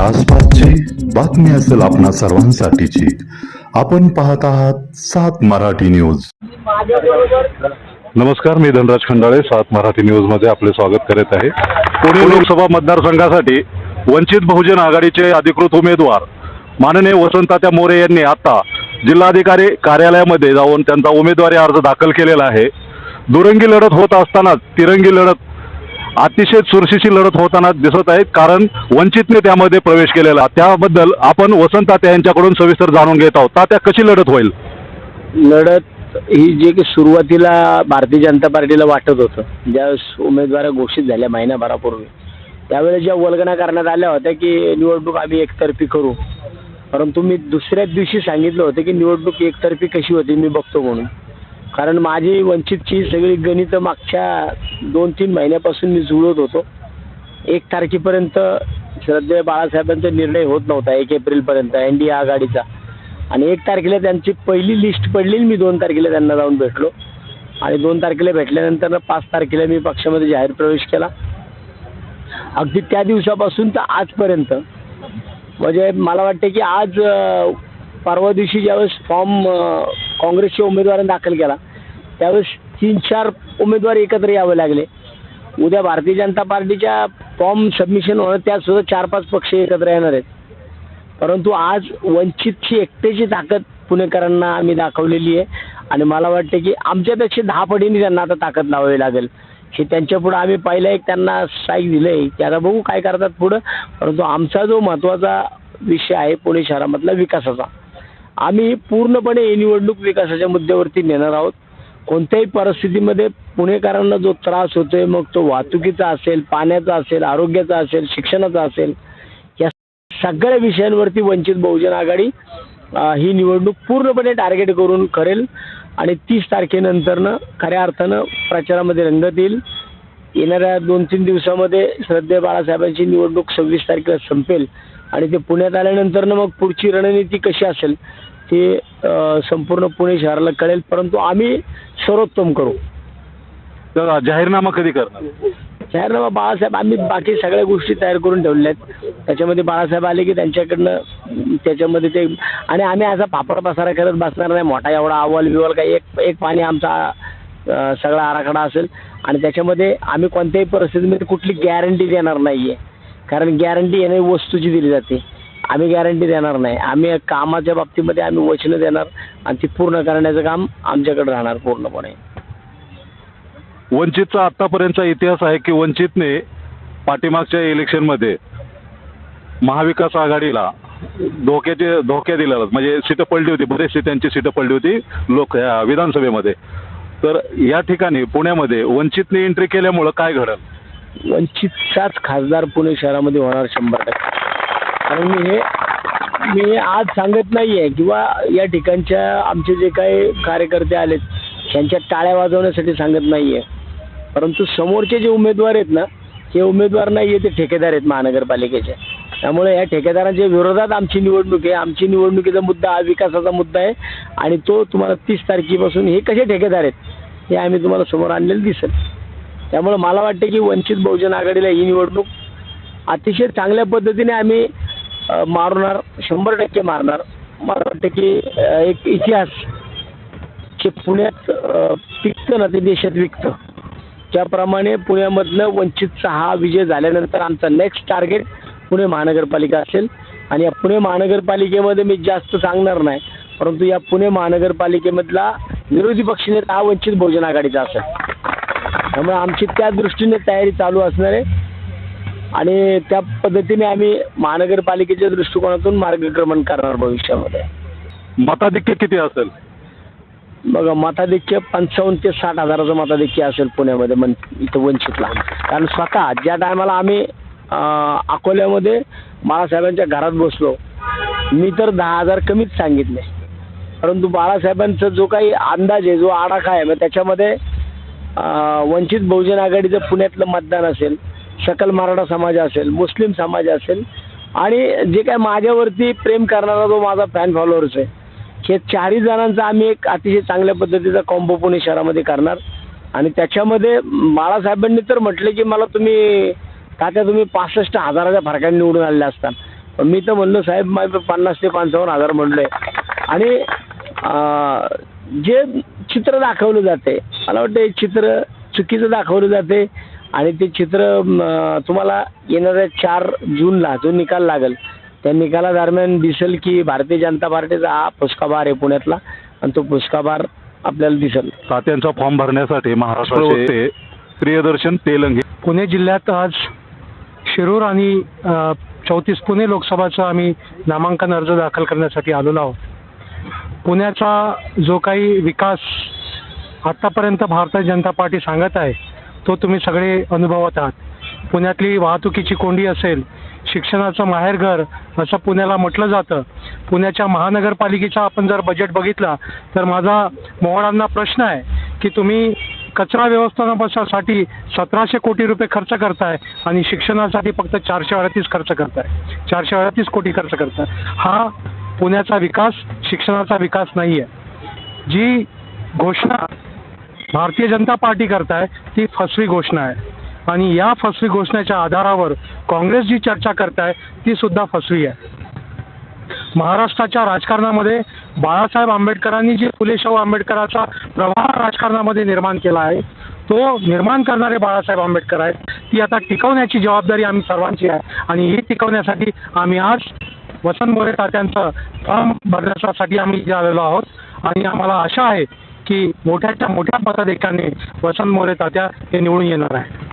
आसपासची बातमी असेल आपणा सर्वांसाठीची. आपण पाहत आहात सात मराठी न्यूज. नमस्कार मी धनराज खंडाळे सात मराठी न्यूजमध्ये आपले स्वागत करत आहे. पुणे लोकसभा मतदारसंघासाठी वंचित बहुजन आघाडीचे अधिकृत उमेदवार माननीय वसंतात्या मोरे यांनी आता जिल्हाधिकारी कार्यालयामध्ये जाऊन त्यांचा उमेदवारी अर्ज दाखल केलेला आहे. दुरंगी लढत होत असतानाच तिरंगी लढत अतिशय चुरशीची लढत होताना दिसत आहेत कारण वंचितने त्यामध्ये प्रवेश केलेला. त्याबद्दल आपण वसंत तात्या यांच्याकडून सविस्तर जाणून घेत आहोत. तात्या कशी लढत होईल? लढत ही जे की सुरुवातीला भारतीय जनता पार्टीला वाटत होतं. ज्यावेळेस उमेदवार घोषित झाल्या महिन्याभरापूर्वी त्यावेळेस ज्या वल्गना करण्यात आल्या होत्या की निवडणूक आम्ही एकतर्फी करू. परंतु मी दुसऱ्याच दिवशी सांगितलं होतं की निवडणूक एकतर्फी कशी होती मी बघतो म्हणून. कारण माझी वंचितची सगळी गणितं मागच्या दोन तीन महिन्यापासून मी जुळत होतो. एक तारखेपर्यंत श्रद्धेय बाळासाहेबांचा निर्णय होत नव्हता एक एप्रिलपर्यंत एन डी आघाडीचा. आणि एक तारखेला त्यांची पहिली लिस्ट पडली मी दोन तारखेला त्यांना जाऊन भेटलो. आणि दोन तारखेला भेटल्यानंतर पाच तारखेला मी पक्षामध्ये जाहीर प्रवेश केला. अगदी त्या दिवसापासून तर आजपर्यंत. म्हणजे मला वाटते की आज परवा दिवशी ज्यावेळेस फॉर्म काँग्रेसच्या उमेदवारांनी दाखल केला त्यावेळेस तीन चार उमेदवार एकत्र यावे लागले. उद्या भारतीय जनता पार्टीच्या फॉर्म सबमिशन होणं त्यात सुद्धा चार पाच पक्ष एकत्र येणार आहेत. परंतु आज वंचितची एकट्याची ताकद पुणेकरांना आम्ही दाखवलेली आहे. आणि मला वाटतं की आमच्यापेक्षा दहा पटीने त्यांना आता ताकद लावावी लागेल. हे त्यांच्या पुढं आम्ही पहिला एक त्यांना साईक दिलं आहे की आता बघू काय करतात पुढं. परंतु आमचा जो महत्त्वाचा विषय आहे पुणे शहरामधला विकासाचा आम्ही पूर्णपणे ही निवडणूक विकासाच्या मुद्द्यावरती नेणार आहोत. कोणत्याही परिस्थितीमध्ये पुणेकरांना जो त्रास होतोय मग तो वाहतुकीचा असेल पाण्याचा असेल आरोग्याचा असेल शिक्षणाचा असेल या सगळ्या विषयांवरती वंचित बहुजन आघाडी ही निवडणूक पूर्णपणे टार्गेट करून करेल आणि तीस तारखेनंतरनं खऱ्या अर्थानं प्रचारामध्ये रंगत येईल. येणाऱ्या दोन तीन दिवसामध्ये श्रद्धे बाळासाहेबांची निवडणूक सव्वीस तारखेला संपेल आणि ते पुण्यात आल्यानंतरनं मग पुढची रणनीती कशी असेल ते संपूर्ण पुणे शहराला कळेल. परंतु आम्ही सर्वोत्तम करू. तर जाहीरनामा कधी करणार? जाहीरनामा बाळासाहेब आम्ही बाकी सगळ्या गोष्टी तयार करून ठेवल्या आहेत. त्याच्यामध्ये बाळासाहेब आले की त्यांच्याकडनं त्याच्यामध्ये ते आणि आम्ही असा पापड पसारा करत बसणार नाही. मोठा एवढा अहवाल बिवाल काही एक एक पाणी आमचा सगळा आराखडा असेल. आणि त्याच्यामध्ये आम्ही कोणत्याही परिस्थितीमध्ये कुठली गॅरंटी देणार नाही आहे कारण गॅरंटी येणारी वस्तूची दिली जाते. आम्ही गॅरंटी देणार नाही. आम्ही कामाच्या बाबतीमध्ये आम्ही वचनं देणार आणि ती पूर्ण करण्याचं काम आमच्याकडे राहणार पूर्णपणे. वंचितचा आतापर्यंतचा इतिहास आहे की वंचितने पाठीमागच्या इलेक्शनमध्ये महाविकास आघाडीला धोक्याचे धोक्या दिलेला म्हणजे सीटं पडली होती. बरेचशी त्यांची सीटं पडली होती लोक विधानसभेमध्ये. तर या ठिकाणी पुण्यामध्ये वंचितने एंट्री केल्यामुळं काय घडलं? वंचितचाच खासदार पुणे शहरामध्ये होणार शंभर टक्के. आणि मी हे मी आज सांगत नाही आहे किंवा या ठिकाणच्या आमचे जे काही कार्यकर्ते आलेत त्यांच्या टाळ्या वाजवण्यासाठी सांगत नाही आहे परंतु समोरचे जे उमेदवार आहेत ना हे उमेदवार नाही आहे ते ठेकेदार आहेत महानगरपालिकेचे. त्यामुळे या ठेकेदारांच्या विरोधात आमची निवडणूक आहे. आमची निवडणुकीचा मुद्दा हा विकासाचा मुद्दा आहे. आणि तो तुम्हाला तीस तारखेपासून हे कसे ठेकेदार आहेत हे आम्ही तुम्हाला समोर आणलेलं दिसेल. त्यामुळे मला वाटतं की वंचित बहुजन आघाडीला ही निवडणूक अतिशय चांगल्या पद्धतीने आम्ही मारणार शंभर टक्के मारणार. मला वाटतं की एक इतिहास जे पुण्यात पिकतं ना ते देशात विकतं. त्याप्रमाणे पुण्यामधनं वंचितचा हा विजय झाल्यानंतर आमचा नेक्स्ट टार्गेट पुणे महानगरपालिका असेल. आणि या पुणे महानगरपालिकेमध्ये मी जास्त सांगणार नाही परंतु या पुणे महानगरपालिकेमधला विरोधी पक्षनेता हा वंचित बहुजन आघाडीचा असेल. त्यामुळे आमची त्या दृष्टीने तयारी चालू असणार आहे. आणि त्या पद्धतीने आम्ही महानगरपालिकेच्या दृष्टिकोनातून मार्गक्रमण करणार भविष्यामध्ये. मताधिक्य किती असेल? बघा मताधिक्य पंचावन्न ते साठ हजाराचं मताधिक्य असेल पुण्यामध्ये मन इथं वंचितला. कारण स्वतः ज्या टायमाला आम्ही अं, अकोल्यामध्ये बाळासाहेबांच्या घरात बसलो मी तर दहा हजार कमीच सांगितले. परंतु बाळासाहेबांचा जो काही अंदाज आहे जो आडाखा आहे मग त्याच्यामध्ये वंचित बहुजन आघाडीचं पुण्यातलं मतदान असेल सकल मराठा समाज असेल मुस्लिम समाज असेल आणि जे काय माझ्यावरती प्रेम करणारा जो माझा फॅन फॉलोअर्स आहे हे चारही जणांचा आम्ही एक अतिशय चांगल्या पद्धतीचा कॉम्बो पुणे शहरामध्ये करणार. आणि त्याच्यामध्ये बाळासाहेबांनी तर म्हटले की मला तुम्ही तात्या तुम्ही पासष्ट हजाराच्या फरकाने निवडून आलेले असतात. पण मी तर म्हणलो साहेब माझे पन्नास ते पंचावन्न हजार म्हणलोय आणि जे चित्र दाखवलं जाते मला वाटतं हे चित्र चुकीचं दाखवलं जाते. आणि ते चित्र तुम्हाला येणाऱ्या चार जूनला जो निकाल लागेल त्या निकालादरम्यान दिसेल की भारतीय जनता पार्टीचा हा पुष्काबार आहे पुण्यातला आणि तो पुष्काबार आपल्याला दिसेल. तात्यांचा फॉर्म भरण्यासाठी महाराष्ट्राचे प्रियदर्शन तेलंगे. पुणे जिल्ह्यात आज शिरूर आणि चौतीस पुणे लोकसभाचं आम्ही नामांकन अर्ज दाखल करण्यासाठी आलेलो आहोत. पुण्याचा जो काही विकास आत्तापर्यंत भारतीय जनता पार्टी सांगत आहे तो तुम्ही सगळे अनुभवत आहात. पुण्यातली वाहतुकीची कोंडी असेल शिक्षणाचं माहेरघर असं पुण्याला म्हटलं जातं. पुण्याच्या महानगरपालिकेचा आपण जर बजेट बघितला तर माझा मोहळांना प्रश्न आहे की तुम्ही कचरा व्यवस्थापनासाठी सतराशे कोटी रुपये खर्च करताय आणि शिक्षणासाठी फक्त चारशे अडतीस खर्च करताय. चारशे अडतीस कोटी खर्च करताय. हा पुण्याचा विकास शिक्षणाचा विकास नाही आहे जी घोषणा भारतीय जनता पार्टी करताय ती फसवी घोषणा आहे. आणि या फसवी घोषणेच्या आधारावर काँग्रेस जी चर्चा करताय ती सुद्धा फसवी आहे. महाराष्ट्राच्या राजकारणामध्ये बाळासाहेब आंबेडकरांनी जे फुले शाहू आंबेडकराचा प्रवाह राजकारणामध्ये निर्माण केला आहे तो निर्माण करणारे बाळासाहेब आंबेडकर आहेत. ती आता टिकवण्याची जबाबदारी आम्ही सर्वांची आहे. आणि ही टिकवण्यासाठी आम्ही आज वसंत मोरे तात्यांचं फॉर्म भरण्यासाठी आम्ही आलेलो आहोत. आणि आम्हाला आशा आहे की मोठ्याच्या मोठ्या मताधिकाने वसंत मोरे तात्या हे निवडून येणार आहे